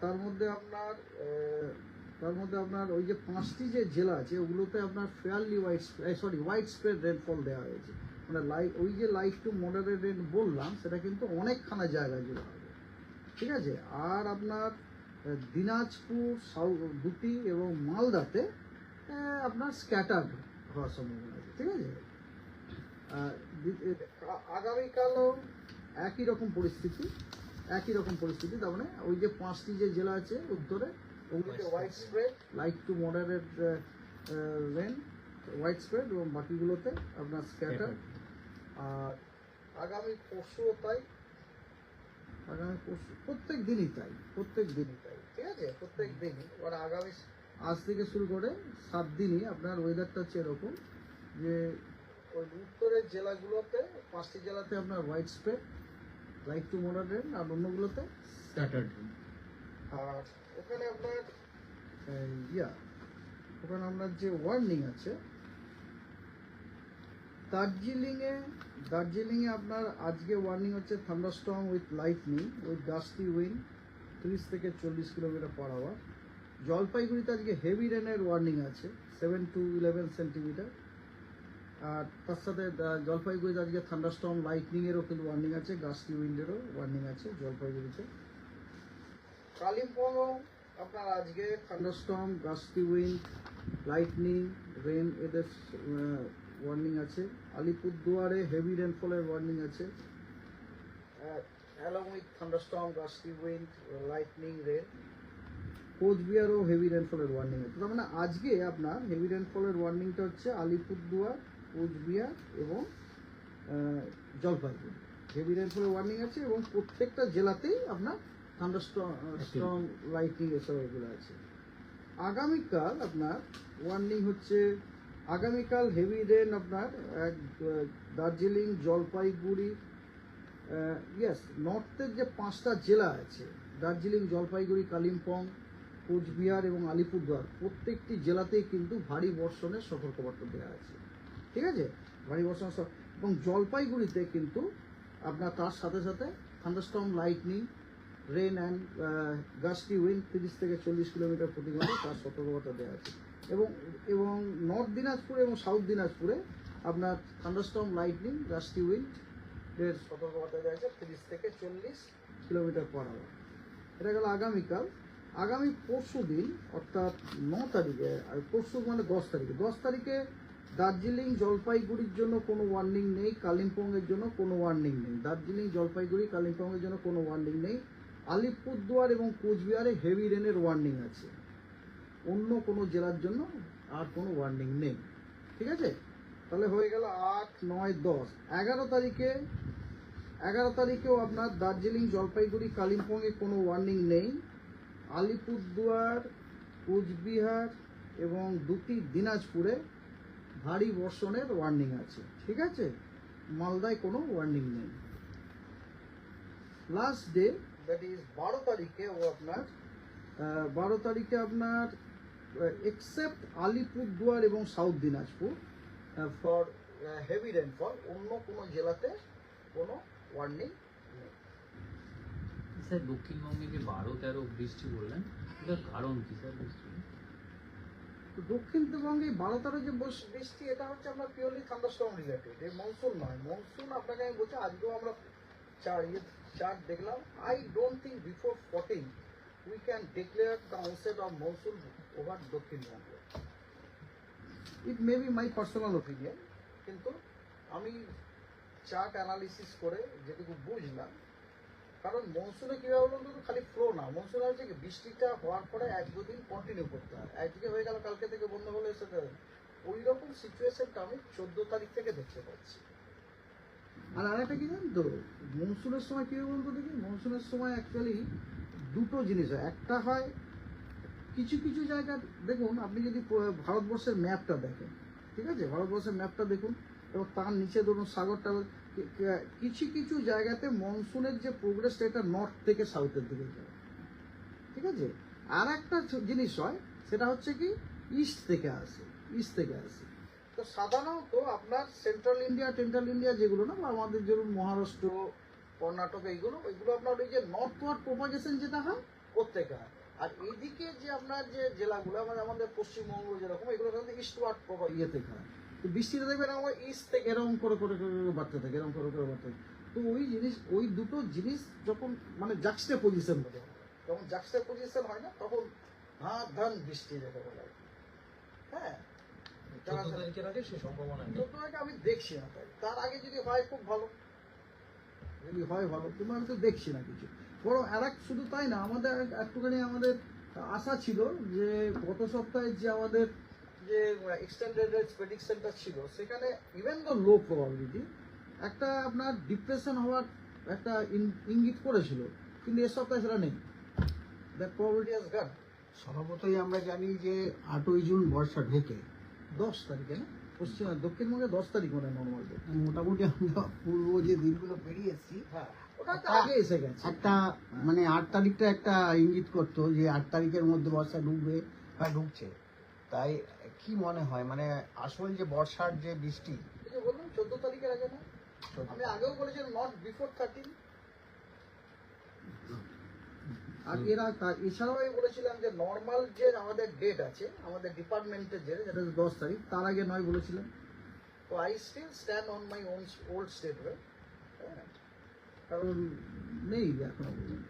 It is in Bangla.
তার মধ্যে আপনার তার মধ্যে আপনার ওই যে পাঁচটি যে জেলা আছে, ওগুলোতে আপনার fairly white sorry white spread rainfall দেওয়া হয়েছে। মানে লাইট ওই যে লাইট টু মডারেট রেন বললাম, সেটা কিন্তু অনেকখানা জায়গা জুড়ে হবে। ঠিক আছে? আর আপনার দিনাজপুর সাউথ দুটি এবং মালদাতে আপনার স্ক্যাটার্ড হওয়ার সম্ভাবনা আছে। ঠিক আছে? আগামীকালও একই রকম পরিস্থিতি। একই রকম পরিস্থিতি তার মানে ওই যে পাঁচটি যে জেলা আছে উত্তরে ওগুলোতে widespread light to moderate rain widespread এবং বাকিগুলোতে আপনার স্ক্যাটার আর আগামী পরশুও তাই। আগামী পরশু প্রত্যেক দিনই তাই প্রত্যেক দিনই তাই ঠিক আছে? প্রত্যেক দিনই। মানে আগামী আজ থেকে শুরু করে সাত দিনই আপনার ওয়েদারটা হচ্ছে এরকম যে ওই উত্তরের জেলাগুলোতে পাঁচটি জেলাতে আপনার widespread light to moderate আর অন্যগুলোতে স্ক্যাটার্ড আর ওখানে আপনার ইয়া ওখানে আপনার যে ওয়ার্নিং আছে দার্জিলিংয়ে দার্জিলিংয়ে আপনার আজকে ওয়ার্নিং হচ্ছে thunderstorm with lightning with gusty wind তিরিশ থেকে চল্লিশ কিলোমিটার পার আওয়ার জলপাইগুড়িতে আজকে হেভি রেনের ওয়ার্নিং আছে সেভেন টু ইলেভেন সেন্টিমিটার আর তার সাথে জলপাইগুড়িতে আজকে থান্ডার থান্ডারস্টর্ম লাইটনিংয়েরও কিন্তু ওয়ার্নিং আছে গাস্টি উইন্ডেরও ওয়ার্নিং আছে, জলপাইগুড়িতে। কালিম্পং আপনার আজকে thunderstorm gusty wind lightning rain এদের ওয়ার্নিং আছে। আলিপুরদুয়ারে হেভি রেনফলের ওয়ার্নিং আছে। Along with thunderstorm gusty wind lightning rain কোচবিহারও heavy রেনফলের ওয়ার্নিং আছে। তার মানে আজকে আপনার হেভি রেনফলের ওয়ার্নিংটা হচ্ছে আলিপুরদুয়ার কোচবিহার এবং জলপাইগুড়ি হেভি রেনফলের ওয়ার্নিং আছে এবং প্রত্যেকটা জেলাতেই আপনার থান্ডারস্ট্রং লাইটিং এসব এগুলো আছে। আগামীকাল আপনার ওয়ার্নিং হচ্ছে আগামীকাল হেভি রেন আপনার এক, দার্জিলিং জলপাইগুড়ি ইয়েস নর্থের যে পাঁচটা জেলা আছে দার্জিলিং জলপাইগুড়ি কালিম্পং কোচবিহার এবং আলিপুরদুয়ার প্রত্যেকটি জেলাতেই কিন্তু ভারী বর্ষণের সতর্কবার্তা দেওয়া আছে। ঠিক আছে? ভারী বর্ষণ স- এবং জলপাইগুড়িতে কিন্তু আপনার তার সাথে সাথে thunderstorm lightning rain and gusty wind তিরিশ থেকে চল্লিশ কিলোমিটার প্রতি ঘণ্টা তার সতর্কতা দেওয়া আছে। এবং এবং নর্থ দিনাজপুর এবং সাউথ দিনাজপুরে আপনার থান্ডারস্টর্ম লাইটনিং গাস্টি উইন্ড এর সতর্কবার্তা দেওয়া আছে তিরিশ থেকে চল্লিশ কিলোমিটার পার আওয়ার এটা গেল আগামীকাল। আগামী পরশু দিন অর্থাৎ ন তারিখে পরশু মানে দশ তারিখে। দশ তারিখে দার্জিলিং জলপাইগুড়ির জন্য কোনো ওয়ার্নিং নেই, কালিম্পংয়ের জন্য কোনো ওয়ার্নিং নেই। দার্জিলিং জলপাইগুড়ি, কালিম্পংয়ের জন্য কোনো ওয়ার্নিং নেই। আলিপুরদুয়ার এবং কোচবিহারে হেভি রেনের ওয়ার্নিং আছে। অন্য কোনো জেলার জন্য আর কোনো ওয়ার্নিং নেই। ঠিক আছে? তাহলে হয়ে গেল আট, নয়, দশ। এগারো তারিখে, এগারো তারিখেও আপনার দার্জিলিং, জলপাইগুড়ি, কালিম্পংয়ে কোনো ওয়ার্নিং নেই। আলিপুরদুয়ার, কোচবিহার এবং দুটি দিনাজপুরে ভারী বর্ষণের ওয়ার্নিং আছে, ঠিক আছে? মালদায় কোনো ওয়ার্নিং নেই। লাস্ট ডে দ্যাট ইজ বারো তারিখে ও আপনার বারো তারিখে আপনার এক্সেপ্ট আলিপুরদুয়ার এবং south Dinajpur for heavy rainfall অন্য কোনো জেলাতে কোনো ওয়ার্নিং নেই। স্যার, দক্ষিণবঙ্গে যে বারো তেরো বৃষ্টি বললেন, এটার কারণ কি স্যার বৃষ্টি? দক্ষিণবঙ্গে বারো তেরো যে বৃষ্টি, এটা হচ্ছে আপনার পিওরলি থান্ডারস্টর্ম রিলেটেড এই মনসুন নয়। মনসুন আপনাকে আমি বলছি, আজকেও আমরা চার ইয়ে চার্ট দেখলাম। I don't think before fourteen we can declare the onset of monsoon over Dakshinbanga it may be my personal opinion কিন্তু আমি চার্ট অ্যানালিসিস করে যেটুকু বুঝলাম কারণ মনসুনে কীভাবে বলুন তো খালি ফ্লো না। মনসুনে হচ্ছে কি বৃষ্টিটা হওয়ার পরে এক দুদিন কন্টিনিউ করতে হয়। একদিকে হয়ে গেল কালকে থেকে বন্ধ হলে সেটা ওই রকম সিচুয়েশনটা আমি চোদ্দ তারিখ থেকে দেখতে পাচ্ছি। আর আরেকটা কি জানেন তো মনসুনের সময় কী বলুন তো দেখি মনসুনের সময় অ্যাকচুয়ালি দুটো জিনিস হয়। একটা হয়, কিছু কিছু জায়গা দেখুন, আপনি যদি ভারতবর্ষের ম্যাপটা দেখেন, ঠিক আছে? ভারতবর্ষের ম্যাপটা দেখুন, এবং তার নিচে ধরুন সাগরটা কিছু কিছু জায়গাতে মনসুনের যে প্রোগ্রেসটা এটা নর্থ থেকে সাউথের দিকে যায়। ঠিক আছে? আর একটা জিনিস হয়, সেটা হচ্ছে কি ইস্ট থেকে আসে ইস্ট থেকে আসে। তো সাধারণত আপনার সেন্ট্রাল ইন্ডিয়া টেন্ট্রাল ইন্ডিয়া যেগুলো না, বা আমাদের ধরুন মহারাষ্ট্র, কর্ণাটক, এইগুলো, ওইগুলো আপনার ওই যে নর্থ নর্থওয়ার্ড প্রোপাগেশন যেটা হয় প্রত্যেকটা আর এইদিকে যে আপনার যে জেলাগুলো মানে আমাদের পশ্চিমবঙ্গ যেরকম, এগুলো ইস্ট ওয়ার্ড প্রভাব ইয়েতে খায় তো বৃষ্টিটা দেখবেন আমার ইস্ট থেকে এরকম করে করে করে বাড়তে থাকে এরকম করে করে বাড়তে থাকে। তো ওই জিনিস ওই দুটো জিনিস যখন মানে জাক্সটে পজিশন বলে যখন জাক্সটে পজিশন হয় না তখন হাত ধান বৃষ্টি দেখে বলে হ্যাঁ? আমি দেখছি না তার আগে যদি হয় খুব ভালো। যদি হয় ভালো কিন্তু আমি তো দেখছি না কিছু। বড় আর এক শুধু তাই না আমাদের এক- একটুখানি আমাদের আশা ছিল যে গত সপ্তাহে যে আমাদের যে এক্সটেন্ডেড প্রেডিকশনটা ছিল সেখানে ইভেন দ্য লো প্রবাবিলিটি একটা আপনার ডিপ্রেশন হওয়ার একটা ইন- ইঙ্গিত করেছিল কিন্তু এ সপ্তাহে সেটা নেই। দ্যাট প্রবাবিলিটি হ্যাজ গান স্বভাবতই আমরা জানি যে আটই জুন বর্ষা ঢোকে দশ তারিখে না? পশ্চিম দক্ষিণবঙ্গে দশ তারিখ মানে নর্মাল মোটামুটি আমরা পূর্ব যে দিনগুলো পেরিয়ে এসেছি হ্যাঁ ওটা আগে এসে গেছে। একটা মানে আট তারিখটা একটা ইঙ্গিত করতো যে আট তারিখের মধ্যে বর্ষা ঢুকবে বা ঢুকছে তাই কি মনে হয়? মানে আসল যে বর্ষার যে বৃষ্টি। যে বললাম চোদ্দ তারিখের আগে না? আমি আগেও বলেছিলাম নট বিফোর থার্টিন আর এরা তা- এছাড়াও আমি বলেছিলাম যে নর্মাল যে আমাদের ডেট আছে আমাদের ডিপার্টমেন্টের যে যেটা দশ তারিখ তার আগে নয় বলেছিলাম। তো I still stand on my own old statement কারণ নেই এখনও পর্যন্ত?